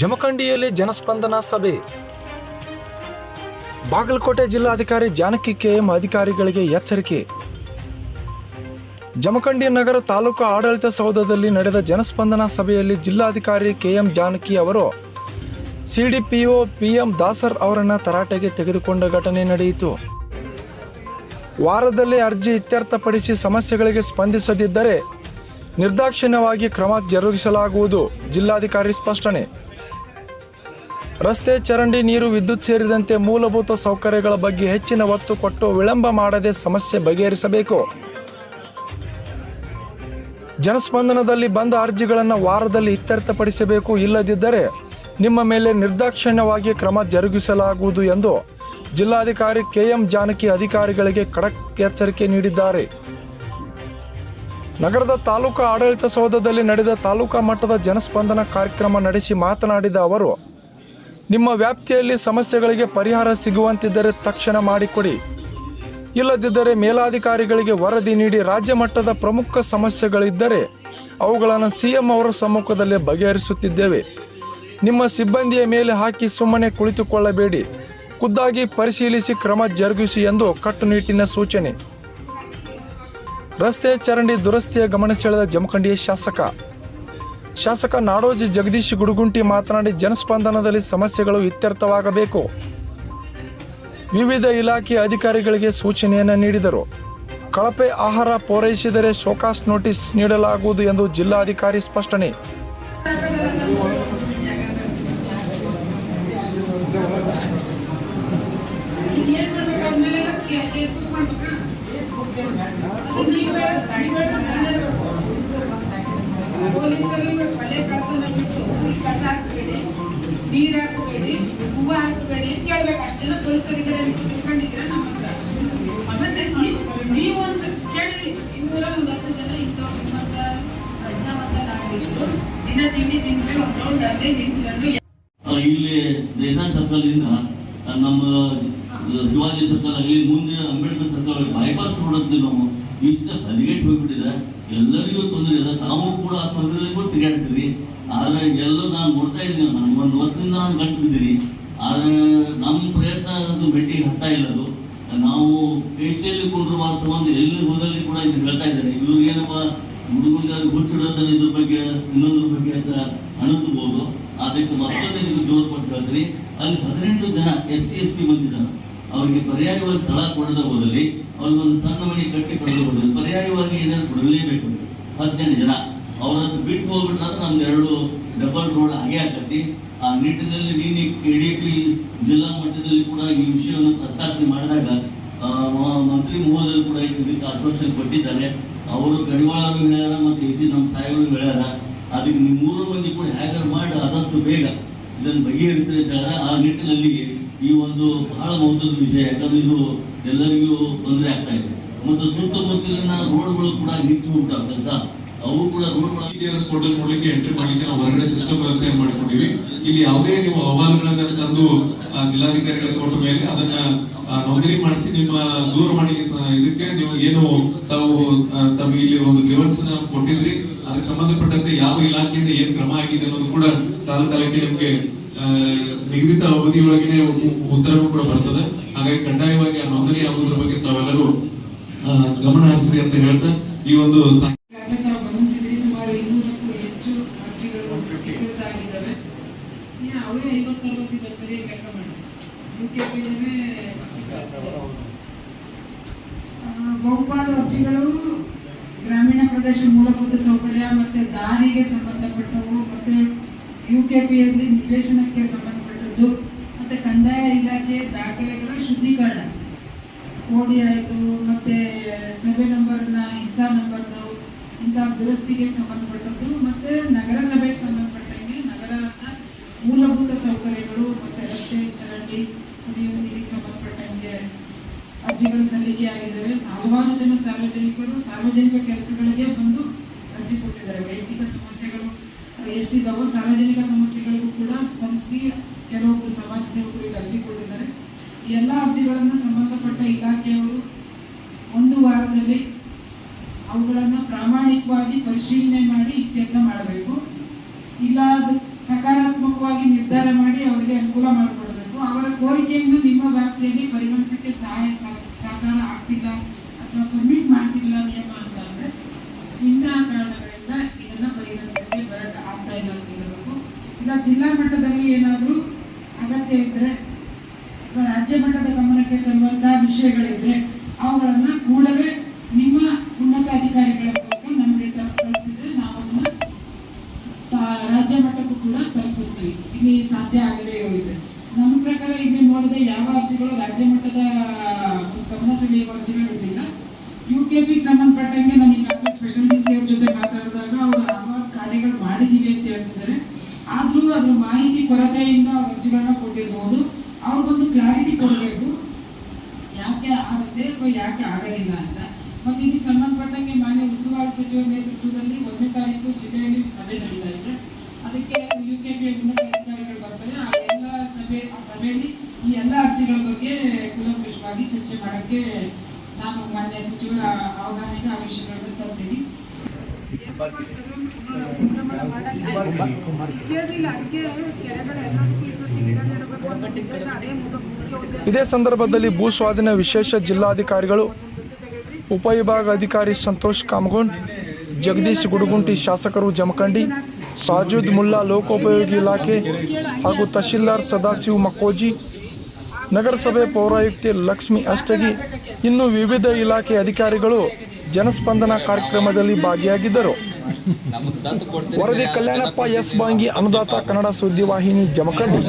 ಜಮಖಂಡಿಯಲ್ಲಿ ಜನಸ್ಪಂದನ ಸಭೆ. ಬಾಗಲಕೋಟೆ ಜಿಲ್ಲಾಧಿಕಾರಿ ಜಾನಕಿ ಕೆಎಂ ಅಧಿಕಾರಿಗಳಿಗೆ ಎಚ್ಚರಿಕೆ. ಜಮಖಂಡಿ ನಗರ ತಾಲೂಕು ಆಡಳಿತ ಸೌಧದಲ್ಲಿ ನಡೆದ ಜನಸ್ಪಂದನ ಸಭೆಯಲ್ಲಿ ಜಿಲ್ಲಾಧಿಕಾರಿ ಕೆಎಂ ಜಾನಕಿ ಅವರು, ಸಿಡಿಪಿಒ ಪಿಎಂ ದಾಸರ್ ಅವರನ್ನು ತರಾಟೆಗೆ ತೆಗೆದುಕೊಂಡ ಘಟನೆ ನಡೆಯಿತು. ವಾರದಲ್ಲಿ ಅರ್ಜಿ ಇತ್ಯರ್ಥಪಡಿಸಿ ಸಮಸ್ಯೆಗಳಿಗೆ ಸ್ಪಂದಿಸದಿದ್ದರೆ ನಿರ್ದಾಕ್ಷಿಣ್ಯವಾಗಿ ಕ್ರಮ ಜರುಗಿಸಲಾಗುವುದು, ಜಿಲ್ಲಾಧಿಕಾರಿ ಸ್ಪಷ್ಟನೆ. ರಸ್ತೆ ಚರಂಡಿ ನೀರು ವಿದ್ಯುತ್ ಸೇರಿದಂತೆ ಮೂಲಭೂತ ಸೌಕರ್ಯಗಳ ಬಗ್ಗೆ ಹೆಚ್ಚಿನ ಒತ್ತು ಕೊಟ್ಟು ವಿಳಂಬ ಮಾಡದೆ ಸಮಸ್ಯೆ ಬಗೆಹರಿಸಬೇಕು. ಜನಸ್ಪಂದನದಲ್ಲಿ ಬಂದ ಅರ್ಜಿಗಳನ್ನು ವಾರದಲ್ಲಿ ಇತ್ಯರ್ಥಪಡಿಸಬೇಕು. ಇಲ್ಲದಿದ್ದರೆ ನಿಮ್ಮ ಮೇಲೆ ನಿರ್ದಾಕ್ಷಿಣ್ಯವಾಗಿ ಕ್ರಮ ಜರುಗಿಸಲಾಗುವುದು ಎಂದು ಜಿಲ್ಲಾಧಿಕಾರಿ ಕೆಎಂ ಜಾನಕಿ ಅಧಿಕಾರಿಗಳಿಗೆ ಖಡಕ್ ಎಚ್ಚರಿಕೆ ನೀಡಿದ್ದಾರೆ. ನಗರದ ತಾಲೂಕು ಆಡಳಿತ ಸೌಧದಲ್ಲಿ ನಡೆದ ತಾಲೂಕಾ ಮಟ್ಟದ ಜನಸ್ಪಂದನ ಕಾರ್ಯಕ್ರಮ ನಡೆಸಿ ಮಾತನಾಡಿದ ಅವರು ನಿಮ್ಮ ವ್ಯಾಪ್ತಿಯಲ್ಲಿ ಸಮಸ್ಯೆಗಳಿಗೆ ಪರಿಹಾರ ಸಿಗುವಂತಿದ್ದರೆ ತಕ್ಷಣ ಮಾಡಿಕೊಡಿ. ಇಲ್ಲದಿದ್ದರೆ ಮೇಲಾಧಿಕಾರಿಗಳಿಗೆ ವರದಿ ನೀಡಿ ರಾಜ್ಯ ಮಟ್ಟದ ಪ್ರಮುಖ ಸಮಸ್ಯೆಗಳಿದ್ದರೆ ಅವುಗಳನ್ನು ಸಿಎಂ ಅವರ ಸಮ್ಮುಖದಲ್ಲಿ ಬಗೆಹರಿಸುತ್ತಿದ್ದೇವೆ. ನಿಮ್ಮ ಸಿಬ್ಬಂದಿಯ ಮೇಲೆ ಹಾಕಿ ಸುಮ್ಮನೆ ಕುಳಿತುಕೊಳ್ಳಬೇಡಿ. ಖುದ್ದಾಗಿ ಪರಿಶೀಲಿಸಿ ಕ್ರಮ ಜರುಗಿಸಿ ಎಂದು ಕಟ್ಟುನಿಟ್ಟಿನ ಸೂಚನೆ. ರಸ್ತೆ ಚರಂಡಿ ದುರಸ್ತಿಯ ಗಮನ ಸೆಳೆದ ಜಮಖಂಡಿಯ ಶಾಸಕ ಶಾಸಕ ನಾಡೋಜಿ ಜಗದೀಶ್ ಗುಡುಗುಂಟಿ ಮಾತನಾಡಿ ಜನಸ್ಪಂದನದಲ್ಲಿ ಸಮಸ್ಯೆಗಳು ಇತ್ಯರ್ಥವಾಗಬೇಕು. ವಿವಿಧ ಇಲಾಖೆ ಅಧಿಕಾರಿಗಳಿಗೆ ಸೂಚನೆಯನ್ನು ನೀಡಿದರು. ಕಳಪೆ ಆಹಾರ ಪೂರೈಸಿದರೆ ಶೋಕಾಸ್ ನೋಟಿಸ್ ನೀಡಲಾಗುವುದು ಎಂದು ಜಿಲ್ಲಾಧಿಕಾರಿ ಸ್ಪಷ್ಟನೆ. ಪೊಲೀಸರು ಕೊಲೆ ಕಳ್ತನ ಬಿಟ್ಟು ಈ ಕಸ ಹಾಕಬೇಡಿ ನೀರ್ ಹಾಕಬೇಡಿ ಹೂವು ಹಾಕಬೇಡಿ ಅಂತ ಕೇಳ್ಬೇಕು. ಅಷ್ಟು ಜನ ಪೊಲೀಸರಿದ್ದಾರೆ ಅಂತ ತಿಳ್ಕೊಂಡಿದ್ರೆ ನಮ್ಮ ಮತ್ತೆ ನೀವು- ನೀವು ಕೇಳಿ. ಇನ್ನೂರಲ್ಲಿ ಒಂದು ಹತ್ತು ಜನ ಇಂಥವ್ರು ನಿಮ್ಮಂತ ಪ್ರಜ್ಞಾವಂತ ನಾಗರಿಕರು. ದಿನ ತಿಂಡಿ ತಿಂದ್ರೆ ಒಂದು ರೌಂಡ್ ಅಲ್ಲೇ ನಿಂತ್ಕೊಂಡು ಆ, ಇಲ್ಲಿ ದೇಸಾಯಿ ಸರ್ಕಲ್ ಇಂದ ನಮ್ಮ ಆ, ಶಿವಾಜಿ ಸರ್ಕಲ್ ಆಗಲಿ ಮುಂದೆ ಅಂಬೇಡ್ಕರ್ ಸರ್ಕಲ್ ಬೈಪಾಸ್ ರೋಡ್ ಅಂತೀವಿ ನಾವು. ಇಷ್ಟ ಹದಿಗೆಟ್ಟು ಹೋಗ್ಬಿಟ್ಟಿದೆ ಎಲ್ಲರಿಗೂ ತೊಂದರೆ ಇದೆ ತಾವು ಕೂಡ ಆ ತೊಂದರೆಯಲ್ಲಿ ಕೂಡ ತಿರುಗಾಡ್ತೀರಿ. ಆದ್ರೆ ಎಲ್ಲರೂ ನಾನು ನೋಡ್ತಾ ಇದ್ದೀನಿ. ನಾನು ಒಂದು ವರ್ಷದಿಂದ ನಾನು ಗಂಟು ಬಿದ್ದೀರಿ ಆದ್ರೆ ನಮ್ಮ ಪ್ರಯತ್ನ ಅದು ಭೇಟಿಗೆ ಹತ್ತಾ ಇಲ್ಲ ಅದು. ನಾವು ಪೇಚೆಯಲ್ಲಿ ಮಾತ್ರ ಒಂದು ಎಲ್ಲಿ ಹೋದಲ್ಲಿ ಕೂಡ ಇದನ್ನು ಹೇಳ್ತಾ ಇದ್ದಾರೆ. ಇವ್ರಿಗೆ ಏನಪ್ಪ ಹುಡುಗರಿಗೆ ಅದು ಇದ್ರ ಬಗ್ಗೆ, ಇನ್ನೊಂದ್ರ ಬಗ್ಗೆ ಅಂತ ಅನಿಸ್ಬೋದು. ಅದಕ್ಕೆ ಮತ್ತೊಂದು ನೀವು ಜೋರು ಕೊಟ್ಟು ಹೇಳ್ತೀನಿ. ಅಲ್ಲಿ ಹದಿನೆಂಟು ಜನ ಎಸ್ ಸಿ ಎಸ್ ಪಿ ಬಂದಿದ್ದಾರೆ. ಅವರಿಗೆ ಪರ್ಯಾಯವಾಗಿ ಸ್ಥಳ ಕೊಡದ ಹೋದಲ್ಲಿ ಅವ್ರಿಗೆ ಒಂದು ಸಣ್ಣ ಮನೆ ಕಟ್ಟಿ ಕೊಡದ ಹೋದಲ್ಲಿ ಪರ್ಯಾಯವಾಗಿ ಏನಾದ್ರು ಕೊಡಲೇಬೇಕು ಹದಿನೈದು ಜನ. ಅವರಷ್ಟು ಬಿಟ್ಟು ಹೋಗ್ಬಿಟ್ರೆ ನಮ್ದು ಎರಡು ಡಬಲ್ ರೋಡ್ ಹಾಗೆ ಆಗತ್ತಿ ಆ ನಿಟ್ಟಿನಲ್ಲಿ ನೀನು ಕೆ ಡಿ ಪಿ ಜಿಲ್ಲಾ ಮಟ್ಟದಲ್ಲಿ ಕೂಡ ಈ ವಿಷಯವನ್ನು ಪ್ರಸ್ತಾಪನೆ ಮಾಡಿದಾಗ ಮಂತ್ರಿ ಮಹೋದಯರು ಕೂಡ ಇದಕ್ಕೆ ಆಶ್ವಾಸನೆ ಕೊಟ್ಟಿದ್ದಾರೆ. ಅವರು ಕಡಿವಾಳ ಹೇಳ್ಯಾರ ಮತ್ತು ಎ ಸಿ ನಮ್ಮ ಸಾಹೇಬರು ಹೇಳ್ಯಾರ. ಅದಕ್ಕೆ ನೀವು ಮೂರು ಮಂದಿ ಕೂಡ ಹ್ಯಾಗರ್ ಮಾಡಿ ಆದಷ್ಟು ಬೇಗ ಇದನ್ನು ಬಗೆಹರಿಸ್ತಾರೆ ಆ ನಿಟ್ಟಿನಲ್ಲಿ ಈ ಒಂದು ಬಹಳ ಮಹತ್ವದ ವಿಷಯ. ಯಾಕಂದ್ರೆ ಇದು ಎಲ್ಲರಿಗೂ ತೊಂದರೆ ಆಗ್ತಾ ಇದೆ. ಮತ್ತು ಸುತ್ತಮುತ್ತಲಿನ ರೋಡ್ಗಳು ಕೂಡ ನಿಂತು ಹೋಗ್ತಾವ ಕೆಲಸ. ಅವು ಕೂಡ ರೋಡ್ ಪೋರ್ಟಲ್ ನೋಡ್ಲಿಕ್ಕೆ ಎಂಟ್ರಿ ಮಾಡ್ಲಿಕ್ಕೆ ನಾವು ಹೊರಗಡೆ ಸಿಸ್ಟಮ್ ವ್ಯವಸ್ಥೆ ಮಾಡಿಕೊಂಡಿವಿ? ಇಲ್ಲಿ ಯಾವುದೇ ನೀವು ಅಹವಾಲುಗಳನ್ನ ತಂದು ಆ, ಜಿಲ್ಲಾಧಿಕಾರಿಗಳಿಗೆ ಕೊಟ್ಟ ಮೇಲೆ ಅದನ್ನ ನೋಂದಣಿ ಮಾಡಿಸಿ ನಿಮ್ಮ ದೂರವಾಣಿಗೆ ಇದಕ್ಕೆ ನೀವು ಏನು ತಾವು ತಮಗೆ ಇಲ್ಲಿ ಒಂದು ಗ್ರೀವನ್ಸ್ ಕೊಟ್ಟಿದ್ರಿ? ಅದಕ್ಕೆ ಸಂಬಂಧಪಟ್ಟಂತೆ ಯಾವ ಇಲಾಖೆಯಿಂದ ಏನ್ ಕ್ರಮ ಆಗಿದೆ ಅನ್ನೋದು ಕೂಡ ಕಾಲ ಕಾಲಕ್ಕೆ ನಿಗದಿತ ಅವಧಿಯೊಳಗೆ ಉತ್ತರವೂ ಕೂಡ ಬರ್ತದೆ. ಹಾಗಾಗಿ ಕಡ್ಡಾಯವಾಗಿ ಆ ನೋಂದಣಿ ಆಗುವುದರ ಬಗ್ಗೆ ತಾವೆಲ್ಲರೂ ಗಮನ ಹರಿಸ್ರಿ ಅಂತ ಹೇಳ್ತಾ ಈ ಒಂದು ಬಹುಪಾಲು ಅರ್ಜಿಗಳು ಗ್ರಾಮೀಣ ಪ್ರದೇಶ ಮೂಲಭೂತ ಸೌಕರ್ಯ ಮತ್ತೆ ದಾರಿಗೆ ಸಂಬಂಧಪಟ್ಟವು, ಮತ್ತೆ ಯು ಕೆ ಪಿಯಲ್ಲಿ ನಿವೇಶನಕ್ಕೆ ಸಂಬಂಧಪಟ್ಟದ್ದು, ಮತ್ತೆ ಕಂದಾಯ ಇಲಾಖೆ ದಾಖಲೆಗಳ ಶುದ್ಧೀಕರಣ. ಕೋಡಿ ಆಯಿತು, ಮತ್ತೆ ಸರ್ವೆ ನಂಬರ್ನ ಇಸಾ ನಂಬರ್ದು, ಇಂಥ ದುರಸ್ತಿಗೆ ಸಂಬಂಧಪಟ್ಟದ್ದು, ಮತ್ತೆ ನಗರಸಭೆಗೆ ಸಂಬಂಧಪಟ್ಟಂಗೆ ನಗರದ ಮೂಲಭೂತ ಸೌಕರ್ಯಗಳು, ಮತ್ತೆ ರಸ್ತೆ ಚರಂಡಿ ಕುಡಿಯುವ ನೀರಿಗೆ ಸಂಬಂಧಪಟ್ಟಂಗೆ ಅರ್ಜಿಗಳು ಸಲ್ಲಿಕೆ ಆಗಿದ್ದಾವೆ. ಹಲವಾರು ಜನ ಸಾರ್ವಜನಿಕರು, ಸಾರ್ವಜನಿಕ ಕೆಲಸಗಳಿಗೆ ಬಂದು ಅರ್ಜಿ ಕೊಟ್ಟಿದ್ದಾರೆ. ವೈಯಕ್ತಿಕ ಸಮಸ್ಯೆಗಳು ಎಷ್ಟಿದ್ದಾವೋ ಸಾರ್ವಜನಿಕ ಸಮಸ್ಯೆಗಳಿಗೂ ಕೂಡ ಸ್ಪಂದಿಸಿ ಕೆಲವೊಬ್ಬರು ಸಮಾಜ ಸೇವಕರಿಗೆ ಅರ್ಜಿ ಕೊಟ್ಟಿದ್ದಾರೆ. ಎಲ್ಲ ಅರ್ಜಿಗಳನ್ನು ಸಂಬಂಧಪಟ್ಟ ಇಲಾಖೆಯವರು ಒಂದು ವಾರದಲ್ಲಿ ಅವುಗಳನ್ನು ಪ್ರಾಮಾಣಿಕವಾಗಿ ಪರಿಶೀಲನೆ ಮಾಡಿ ಇತ್ಯರ್ಥ ಮಾಡಬೇಕು. ಇಲ್ಲ ಅದು ಸಕಾರಾತ್ಮಕವಾಗಿ ಅನುಕೂಲ ಮಾಡಿಕೊಡಬೇಕು. ಅವರ ಕೋರಿಕೆಯನ್ನು ನಿಮ್ಮ ವ್ಯಾಪ್ತಿಯಲ್ಲಿ ಪರಿಗಣಿಸಕ್ಕೆ ಸಹಾಯ ಸಹ- ಸಹಕಾರ ಆಗ್ತಿಲ್ಲ ಅಥವಾ ಪರ್ಮಿಟ್ ಮಾಡ್ತಿಲ್ಲ ನಿಯಮ ಅಂತ ಅಂದ್ರೆ ಇಂತಹ ಕಾರಣಗಳಿಂದ ಇದನ್ನ ಪರಿಗಣಿಸಕ್ಕೆ ಬರಕ್ಕೆ ಆಗ್ತಾ ಇಲ್ಲ ಅಂತ ಹೇಳಬೇಕು ಇಲ್ಲ ಜಿಲ್ಲಾ ಮಟ್ಟದಲ್ಲಿ ಏನಾದರೂ ಅಗತ್ಯ ಇದ್ದರೆ ಅಥವಾ ರಾಜ್ಯ ಮಟ್ಟದ ಗಮನಕ್ಕೆ ತರುವಂತಹ ವಿಷಯಗಳಿದ್ರೆ, ಅವುಗಳನ್ನು ಕೂಡಲೇ ನಿಮ್ಮ ಉನ್ನತ ಅಧಿಕಾರಿಗಳ ಮೂಲಕ ನಮಗೆ ತಲುಪಿಸಿದ್ರೆ ನಾವು ಅದನ್ನು ರಾಜ್ಯ ಮಟ್ಟಕ್ಕೂ ಕೂಡ ತಲುಪಿಸ್ತೀವಿ. ಇಲ್ಲಿ ಸಾಧ್ಯ ಆಗದೇ ಹೋಗಿದೆ. ನಮ್ಮ ಪ್ರಕಾರ ಇಲ್ಲಿ ನೋಡದೆ ಯಾವ ಅರ್ಜಿಗಳು ರಾಜ್ಯ ಮಟ್ಟದ ಗಮನ ಸೆಳೆಯುವ ಅರ್ಜಿಗಳು ಇದ್ದಿಲ್ಲ. ಯು ಕೆ ಪಿಗೆ ಸಂಬಂಧಪಟ್ಟಂಗೆ ನಾನು ಈಗಾಗಲೇ ಸ್ಪೆಷಲ್ ಡಿ ಸಿ ಅವ್ರ ಜೊತೆ ಮಾತಾಡಿದಾಗ ಅವರು ಹಲವಾರು ಕಾರ್ಯಗಳು ಮಾಡಿದ್ದೀವಿ ಅಂತ ಹೇಳ್ತಿದ್ದಾರೆ. ಆದ್ರೂ ಅದ್ರ ಮಾಹಿತಿ ಕೊರತೆಯಿಂದ ಅರ್ಜಿಗಳನ್ನ ಕೊಟ್ಟಿರ್ಬೋದು. ಅವ್ರಿಗೊಂದು ಕ್ಲಾರಿಟಿ ಕೊಡಬೇಕು. ಯಾಕೆ ಆಗುತ್ತೆ ಅಥವಾ ಯಾಕೆ ಆಗೋದಿಲ್ಲ ಅಂತ. ಮತ್ತು ಇದಕ್ಕೆ ಸಂಬಂಧಪಟ್ಟಂಗೆ ಮಾನ್ಯ ಉಸ್ತುವಾರಿ ಸಚಿವರ ನೇತೃತ್ವದಲ್ಲಿ ಒಂದನೇ ತಾರೀಕು ಜಿಲ್ಲೆಯಲ್ಲಿ ಸಭೆ ನಡೀತಾ ಇದೆ ಅದಕ್ಕೆ ಯು ಕೆ ಪಿ ಉನ್ನತ ಅಧಿಕಾರಿಗಳು ಬರ್ತಾರೆ. ಆ ಎಲ್ಲ ಸಭೆ, ಆ ಸಭೆಯಲ್ಲಿ ಈ ಎಲ್ಲ ಅರ್ಜಿಗಳ ಬಗ್ಗೆ ಕೂಲಂಕಷವಾಗಿ ಚರ್ಚೆ ಮಾಡೋಕ್ಕೆ ನಾನು ಮಾನ್ಯ ಸಚಿವರ ಅವಧಾನಿಕ ಆ ವಿಷಯಗಳನ್ನು ತರ್ತೀನಿ. ಇದೇ ಸಂದರ್ಭದಲ್ಲಿ ಭೂ ಸ್ವಾಧೀನ ವಿಶೇಷ ಜಿಲ್ಲಾಧಿಕಾರಿಗಳು, ಉಪವಿಭಾಗ ಅಧಿಕಾರಿ ಸಂತೋಷ್ ಕಾಮಗೊಂಡ್, ಜಗದೀಶ್ ಗುಡುಗುಂಟಿ ಶಾಸಕರು ಜಮಖಂಡಿ, ಸಾಜುದ್ ಮುಲ್ಲಾ ಲೋಕೋಪಯೋಗಿ ಇಲಾಖೆ ಹಾಗೂ ತಹಶೀಲ್ದಾರ್ ಸದಾಶಿವ್ ಮಕ್ಕೋಜಿ, ನಗರಸಭೆ ಪೌರಾಯುಕ್ತೆ ಲಕ್ಷ್ಮಿ ಅಷ್ಟಗಿ, ಇನ್ನು ವಿವಿಧ ಇಲಾಖೆ ಅಧಿಕಾರಿಗಳು ಜನಸ್ಪಂದನ ಕಾರ್ಯಕ್ರಮದಲ್ಲಿ ಭಾಗಿಯಾಗಿದ್ದರು. ವರದಿ ಕಲ್ಯಾಣಪ್ಪ ಎಸ್ ಬಾಂಗಿ ಅನುದಾತ ಕನ್ನಡ ಸುದ್ದಿವಾಹಿನಿ ಜಮಖಂಡಿ.